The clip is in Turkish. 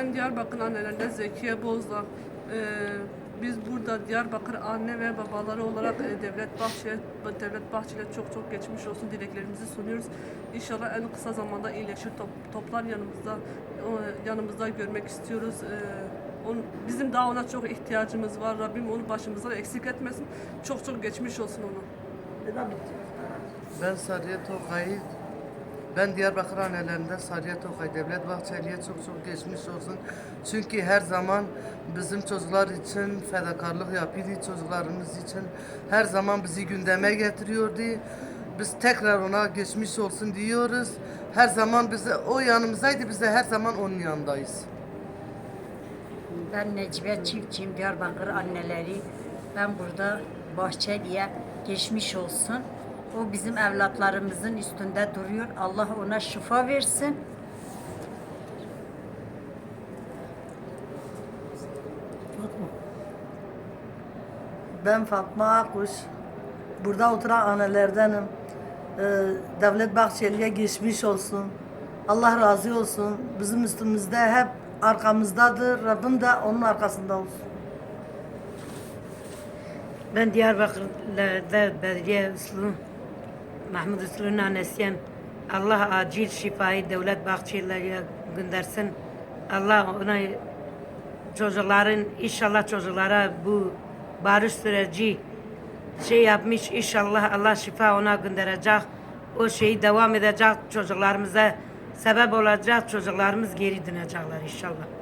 Ben Diyarbakır annelerinden Zekiye Bozdağ. Ee, biz burada Diyarbakır anne ve babaları olarak e, Devlet Bahçeli, Devlet Bahçeli'ye çok çok geçmiş olsun dileklerimizi sunuyoruz. İnşallah en kısa zamanda iyileşir, top- toplar yanımızda, yanımızda görmek istiyoruz. Ee, onun, bizim daha ona çok ihtiyacımız var. Rabbim onu başımızdan eksik etmesin. Çok çok geçmiş olsun ona. Ben Sariye Tokay'ı, ben Diyarbakır annelerinden Sariye Tokay Devlet Bahçeli'ye çok çok geçmiş olsun. Çünkü her zaman bizim çocuklar için fedakarlık yapıyordu, çocuklarımız için her zaman bizi gündeme getiriyordu. Biz tekrar ona geçmiş olsun diyoruz. Her zaman bize o yanımızdaydı, biz de her zaman onun yanındayız. Ben Necibe Çiftçiyim, Diyarbakır anneleri. Ben burada Bahçeli'ye geçmiş olsun. O bizim evlatlarımızın üstünde duruyor. Allah ona şifa versin. Ben Fatma Akkuş. Burada oturan annelerdenim. Ee, Devlet Bahçeli'ye geçmiş olsun. Allah razı olsun. Bizim üstümüzde hep arkamızdadır. Rabbim de onun arkasında olsun. Ben Diyarbakır'da Belediye Uslu, Mahmud Uslu'nun annesiyim. Allah acil şifayı Devlet Bahçeli'ye göndersin. Allah ona çocukların, inşallah çocuklara bu barış süreci şey yapmış. İnşallah Allah şifa ona gönderecek. O şeyi devam edecek çocuklarımıza sebep olacak. Çocuklarımız geri dönecekler inşallah.